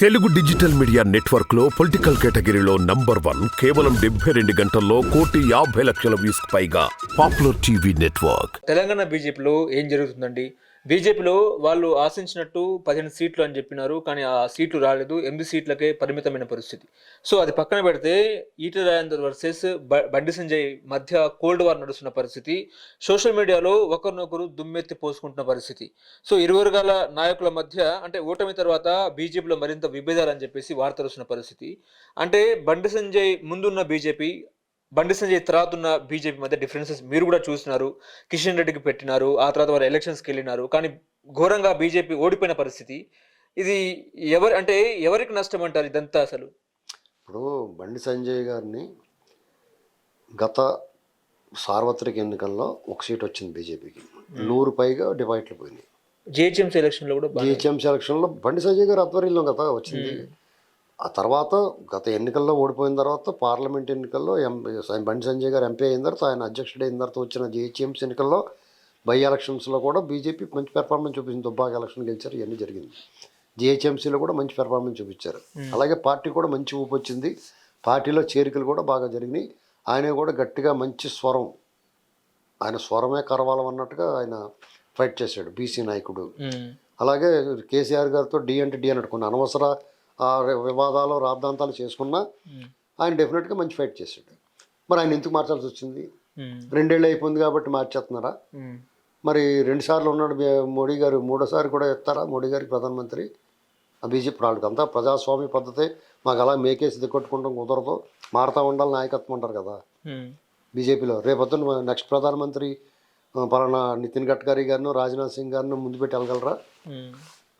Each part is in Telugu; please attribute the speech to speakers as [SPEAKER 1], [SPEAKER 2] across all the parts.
[SPEAKER 1] తెలుగు డిజిటల్ మీడియా నెట్వర్క్లో పొలిటికల్ కేటగిరీలో నంబర్ వన్ కేవలం డెబ్బై రెండు గంటల్లో కోటి యాభై లక్షల వ్యూస్ పైగా పాపులర్ టీవీ నెట్వర్క్.
[SPEAKER 2] తెలంగాణ బీజేపీలో ఏం జరుగుతుందండి? బీజేపీలో వాళ్ళు ఆశించినట్టు పదిహేను సీట్లు అని చెప్పినారు కానీ ఆ సీట్లు రాలేదు. ఎనిమిది సీట్లకే పరిమితమైన పరిస్థితి. సో అది పక్కన పెడితే ఈట రాజేందర్ వర్సెస్ బ- బండి సంజయ్ మధ్య కోల్డ్ వార్ నడుస్తున్న పరిస్థితి. సోషల్ మీడియాలో ఒకరినొకరు దుమ్మెత్తి పోసుకుంటున్న పరిస్థితి. సో ఇరు వర్గాల నాయకుల మధ్య అంటే ఓటమి తర్వాత బీజేపీలో మరింత విభేదాలు అని చెప్పేసి వార్తలు వస్తున్న పరిస్థితి. అంటే బండి సంజయ్ ముందున్న బీజేపీ బండి సంజయ్ తర్వాత ఉన్న బీజేపీ మధ్య డిఫరెన్సెస్ మీరు కూడా చూసినారు. కిషన్ రెడ్డికి పెట్టినారు. ఆ తర్వాత వారు ఎలక్షన్స్కి వెళ్ళినారు. కానీ ఘోరంగా బీజేపీ ఓడిపోయిన పరిస్థితి. ఇది ఎవరి అంటే ఎవరికి నష్టం అంటారు ఇదంతా అసలు?
[SPEAKER 3] ఇప్పుడు బండి సంజయ్ గారిని గత సార్వత్రిక ఎన్నికల్లో ఒక సీట్ వచ్చింది బీజేపీకి. నూరు పైగా డివైట్లు పోయినాయి.
[SPEAKER 2] జిహెచ్ఎంసీ ఎలక్షన్లో కూడా
[SPEAKER 3] జిహెచ్ఎంసీ ఎలక్షన్లో బండి సంజయ్ గారు ఆధ్వర్యంలో కదా వచ్చింది. ఆ తర్వాత గత ఎన్నికల్లో ఓడిపోయిన తర్వాత పార్లమెంట్ ఎన్నికల్లో ఎం బండి సంజయ్ గారు ఎంపీ అయిన తర్వాత ఆయన అధ్యక్షుడు అయిన తర్వాత వచ్చిన జిహెచ్ఎంసీ ఎన్నికల్లో బై ఎలక్షన్స్లో కూడా బీజేపీ మంచి పెర్ఫార్మెన్స్ చూపించింది. దుబ్బాక ఎలక్షన్ గెలిచారు ఇవన్నీ జరిగింది. జిహెచ్ఎంసీలో కూడా మంచి పెర్ఫార్మెన్స్ చూపించారు. అలాగే పార్టీ కూడా మంచి ఊపు వచ్చింది పార్టీలో చేరికలు కూడా బాగా జరిగినాయి. ఆయన కూడా గట్టిగా మంచి స్వరం ఆయన స్వరమే కరవాలం అన్నట్టుగా ఆయన ఫైట్ చేశాడు బీసీ నాయకుడు. అలాగే కేసీఆర్ గారితో డి అంటే డి అనవసర ఆ, వివాదాలు రాద్ధాంతాలు చేసుకున్నా ఆయన డెఫినెట్గా మంచి ఫైట్ చేశాడు. మరి ఆయన ఎందుకు మార్చాల్సి వచ్చింది? రెండేళ్ళు అయిపోయింది కాబట్టి మార్చేస్తున్నారా? మరి రెండుసార్లు ఉన్నాడు మోడీ గారు మూడోసారి కూడా ఎత్తారా మోడీ గారికి ప్రధానమంత్రి? ఆ బీజేపీ వాళ్ళకి అంతా ప్రజాస్వామ్య పద్ధతి మాకు అలా మేకేసి దిగొట్టుకుంటాం కుదరదు. మారుతూ ఉండాలి నాయకత్వం అంటారు కదా. బీజేపీలో రేపొద్దున నెక్స్ట్ ప్రధానమంత్రి పలానా నితిన్ గడ్కరీ గారిను రాజ్నాథ్ సింగ్ గారిను ముందు పెట్టి వెళ్ళగలరా?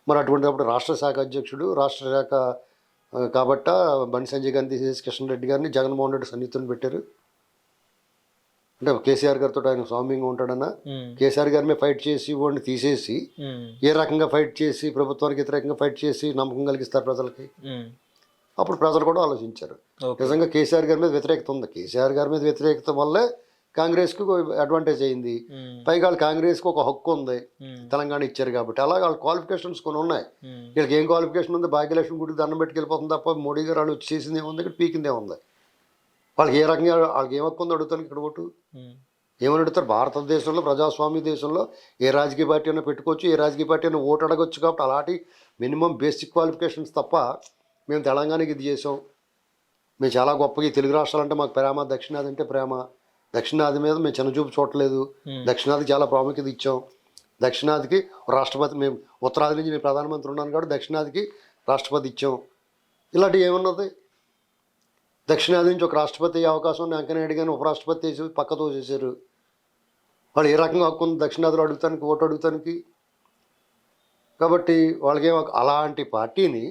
[SPEAKER 3] మరి అటువంటిప్పుడు రాష్ట్ర శాఖ అధ్యక్షుడు రాష్ట్ర శాఖ కాబట్ట బండి సంజయ్ గారిని తీసేసి కిషన్ రెడ్డి గారిని జగన్మోహన్ రెడ్డి సన్నిహితుని పెట్టారు. అంటే కేసీఆర్ గారితో ఆయన స్వామ్యంగా ఉంటాడన్నా కేసీఆర్ గారి మీద ఫైట్ చేసి వాడిని తీసేసి ఏ రకంగా ఫైట్ చేసి ప్రభుత్వానికి వ్యతిరేకంగా ఫైట్ చేసి నమ్మకం కలిగిస్తారు ప్రజలకి? అప్పుడు ప్రజలు కూడా ఆలోచించారు. నిజంగా కేసీఆర్ గారి మీద వ్యతిరేకత ఉంది. కేసీఆర్ గారి మీద వ్యతిరేకత వల్లే కాంగ్రెస్కు అడ్వాంటేజ్ అయింది. పైగా వాళ్ళ కాంగ్రెస్కి ఒక హక్కు ఉంది. తెలంగాణ ఇచ్చారు కాబట్టి. అలాగే వాళ్ళ క్వాలిఫికేషన్స్ కొన్ని ఉన్నాయి. వీళ్ళకి ఏం క్వాలిఫికేషన్ ఉంది? భాగ్యలక్ష్మి గుడికి దండం పెట్టుకు వెళ్ళిపోతుంది తప్ప మోడీ గారు వాళ్ళు వచ్చి చేసింది ఏముంది? ఇక్కడ పీకింది ఏముంది? వాళ్ళకి ఏ రకంగా వాళ్ళకి ఏం హక్కు ఉందో అడుగుతాను ఇక్కడ ఓటు. ఏమని అడుగుతారు? భారతదేశంలో ప్రజాస్వామ్య దేశంలో ఏ రాజకీయ పార్టీ అయినా పెట్టుకోవచ్చు ఏ రాజకీయ పార్టీ అయినా ఓటు అడగొచ్చు కాబట్టి అలాంటి మినిమం బేసిక్ క్వాలిఫికేషన్స్ తప్ప మేము తెలంగాణకి ఇది చేసాం. మేము చాలా గొప్పగా తెలుగు రాష్ట్రాలంటే మాకు ప్రేమ దక్షిణాది అంటే ప్రేమ. దక్షిణాది మీద మేము చిన్నచూపు చూడలేదు. దక్షిణాదికి చాలా ప్రాముఖ్యత ఇచ్చాం. దక్షిణాదికి రాష్ట్రపతి మేము ఉత్తరాది నుంచి నేను ప్రధానమంత్రి ఉన్నాను కాబట్టి దక్షిణాదికి రాష్ట్రపతి ఇచ్చాం. ఇలాంటివి ఏమన్నది? దక్షిణాది నుంచి ఒక రాష్ట్రపతి అయ్యే అవకాశం వెంకయ్యనాయుడు గారిని ఉపరాష్ట్రపతి చేసి పక్కతో చేశారు వాళ్ళు ఏ రకంగా హక్కు ఉంది దక్షిణాదిలో అడుగుతానికి ఓటు అడుగుతానికి. కాబట్టి వాళ్ళకి అలాంటి పార్టీని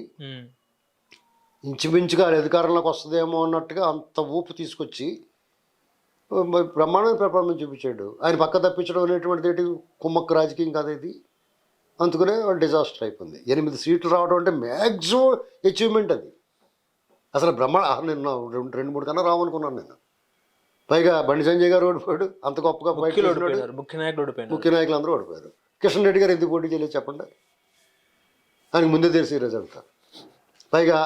[SPEAKER 3] ఇంచుమించుగా అధికారంలోకి వస్తుందేమో అన్నట్టుగా అంత ఊపు తీసుకొచ్చి బ్రహ్మాండమైన పెర్ఫార్మెన్స్ చూపించాడు. ఆయన పక్క తప్పించడం అనేటువంటిది ఏంటి? కుమ్మక్కు రాజకీయం కాదు ఇది. అందుకనే డిజాస్టర్ అయిపోయింది. ఎనిమిది సీట్లు రావడం అంటే మ్యాక్సిమం అచీవ్మెంట్ అది. అసలు బ్రహ్మ నేను రెండు రెండు మూడు కన్నా రావనుకున్నాను నేను. పైగా బండి సంజయ్ గారు ఓడిపోయాడు. అంత గొప్పగా
[SPEAKER 2] ముఖ్య నాయకులు ఓడిపోయినారు
[SPEAKER 3] ముఖ్య నాయకులు అందరూ ఓడిపోయారు. కిషన్ రెడ్డి గారు ఎందుకు పోటీ చేయలేదు చెప్పండి. ఆయనకు ముందే తెలిసి రిజల్ట్ పైగా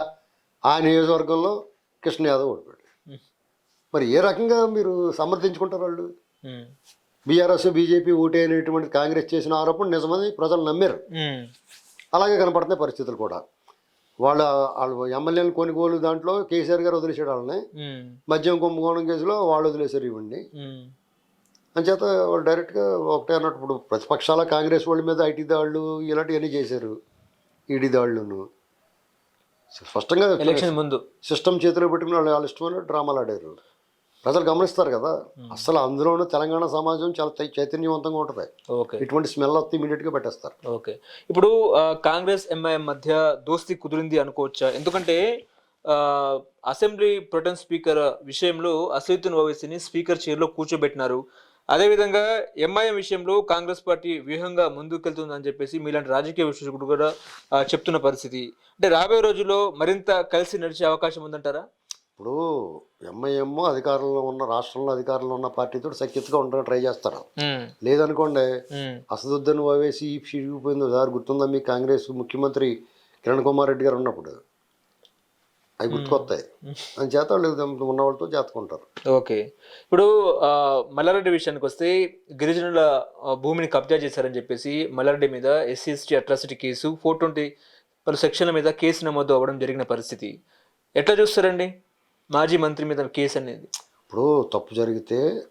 [SPEAKER 3] ఆ నియోజకవర్గంలో కృష్ణ యాదవ్ ఓడిపోయాడు. మరి ఏ రకంగా మీరు సమర్థించుకుంటారు వాళ్ళు? బీఆర్ఎస్ బీజేపీ ఓటే అనేటువంటి కాంగ్రెస్ చేసిన ఆరోపణ నిజమని ప్రజలు నమ్మారు. అలాగే కనపడుతున్నాయి పరిస్థితులు కూడా. వాళ్ళ వాళ్ళు ఎమ్మెల్యేలు కొనుగోలు దాంట్లో కేసీఆర్ గారు వదిలేసాడు వాళ్ళని. మద్యం కుంభకోణం కేసులో వాళ్ళు వదిలేశారు ఇవ్వండి అంచేత వాళ్ళు డైరెక్ట్గా ఒకటే అన్నట్టు ఇప్పుడు ప్రతిపక్షాల కాంగ్రెస్ వాళ్ళ మీద ఐటీ దాళ్ళు ఇలాంటివన్నీ చేశారు. ఈడీ దాళ్ళును స్పష్టంగా
[SPEAKER 2] ఎలక్షన్ ముందు.
[SPEAKER 3] సిస్టమ్ చేతిలో పెట్టుకుని వాళ్ళు వాళ్ళ ఇష్టమైన డ్రామాలు ఆడారు. ప్రజలు గమనిస్తారు కదా. అసలు అందులోనూ తెలంగాణ సమాజం చాలా చైతన్యవంతంగా ఉంటుంది.
[SPEAKER 2] ఓకే.
[SPEAKER 3] ఇటువంటి స్మెల్ వస్తే ఇమీడియట్గా పెట్టేస్తారు.
[SPEAKER 2] ఓకే. ఇప్పుడు కాంగ్రెస్ ఎంఐఎం మధ్య దోస్తీ కుదిరింది అనుకోవచ్చా? ఎందుకంటే అసెంబ్లీ ప్రొటెన్ స్పీకర్ విషయంలో అసదుద్దీన్ ఓవైసీని స్పీకర్ చైర్లో కూర్చోబెట్టినారు. అదేవిధంగా ఎంఐఎం విషయంలో కాంగ్రెస్ పార్టీ వ్యూహంగా ముందుకెళ్తుందని చెప్పేసి మీలాంటి రాజకీయ విశ్లేషకుడు కూడా చెప్తున్న పరిస్థితి. అంటే రాబోయే రోజుల్లో మరింత కలిసి నడిచే అవకాశం ఉందంటారా?
[SPEAKER 3] ఇప్పుడు ఎంఐఎం అధికారంలో ఉన్న రాష్ట్రంలో అధికారంలో ఉన్న పార్టీతో సఖ్యతగా ఉండడానికి ట్రై చేస్తారు? లేదనుకోండి అసదుద్దీన్ ఓవేసి చిరిగిపోయిందో సార్ గుర్తుందా మీ కాంగ్రెస్ ముఖ్యమంత్రి కిరణ్ కుమార్ రెడ్డి గారు ఉన్నప్పుడు? అవి గుర్తుకొస్తాయి. అని చేత వాళ్ళు ఉన్న వాళ్ళతో చేతుకుంటారు
[SPEAKER 2] ఓకే. ఇప్పుడు మల్లారెడ్డి విషయానికి వస్తే గిరిజనుల భూమిని కబ్జా చేశారని చెప్పేసి మల్లారెడ్డి మీద SC ST atrocity case four twenty పలు సెక్షన్ల మీద కేసు నమోదు అవ్వడం జరిగిన పరిస్థితి. ఎట్లా చూస్తారండి? మాజీ మంత్రి మీద కేసు అనేది.
[SPEAKER 3] ఇప్పుడు తప్పు జరిగితే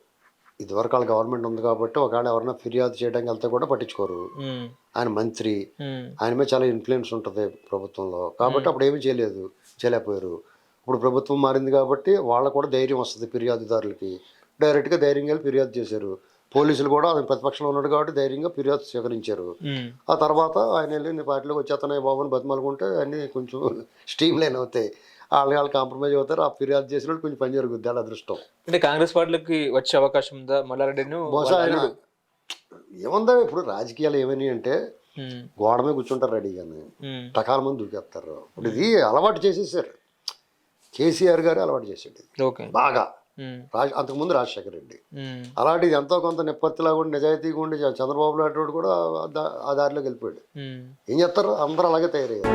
[SPEAKER 3] ఇదివరకు వాళ్ళ గవర్నమెంట్ ఉంది కాబట్టి ఒకవేళ ఎవరైనా ఫిర్యాదు చేయడానికి వెళ్తే కూడా పట్టించుకోరు. ఆయన మంత్రి. ఆయన మీద చాలా ఇన్ఫ్లుయెన్స్ ఉంటుంది ప్రభుత్వంలో. కాబట్టి అప్పుడు ఏమీ చేయలేదు చేయలేకపోయారు. ఇప్పుడు ప్రభుత్వం మారింది కాబట్టి వాళ్ళకు కూడా ధైర్యం వస్తుంది ఫిర్యాదుదారులకి. డైరెక్ట్గా ధైర్యంగా వెళ్ళి ఫిర్యాదు చేశారు. పోలీసులు కూడా ఆయన ప్రతిపక్షంలో ఉన్నాడు కాబట్టి ధైర్యంగా ఫిర్యాదు స్వీకరించారు. ఆ తర్వాత ఆయన వెళ్ళి పార్టీలోకి వచ్చేస్తున్నాయి బాబు అని బతిమాలుకుంటే అన్నీ కొంచెం స్ట్రీమ్ లైన్ అవుతాయి. వాళ్ళు వాళ్ళు కాంప్రమైజ్ అవుతారు. ఆ ఫిర్యాదు చేసిన వాళ్ళు కొంచెం పని జరుగుద్ది. వాళ్ళ అదృష్టం.
[SPEAKER 2] అంటే కాంగ్రెస్ పార్టీలోకి వచ్చే అవకాశం ఉందా? మల్లారెడ్డిను
[SPEAKER 3] బహుశా ఆయన ఏముందా ఇప్పుడు రాజకీయాలు ఏమని అంటే గోడ మీద కూర్చుంటారు రెడీగానే
[SPEAKER 2] ఉమ్,
[SPEAKER 3] టకాల మంది దూకేస్తారు. ఇప్పుడు ఇది అలవాటు చేసేసారు. కేసీఆర్ గారు అలవాటు
[SPEAKER 2] ఓకే.
[SPEAKER 3] బాగా. రాజ్ అంతకుముందు రాజశేఖర రెడ్డి. అలాంటిది ఎంతో కొంత నిప్పత్తిలాగా ఉండి నిజాయితీగా ఉండి చంద్రబాబు నాయుడు కూడా ఆ దారిలోకి వెళ్ళిపోయాడు. ఏం చేస్తారు? అందరూ అలాగే తయారయ్యారు.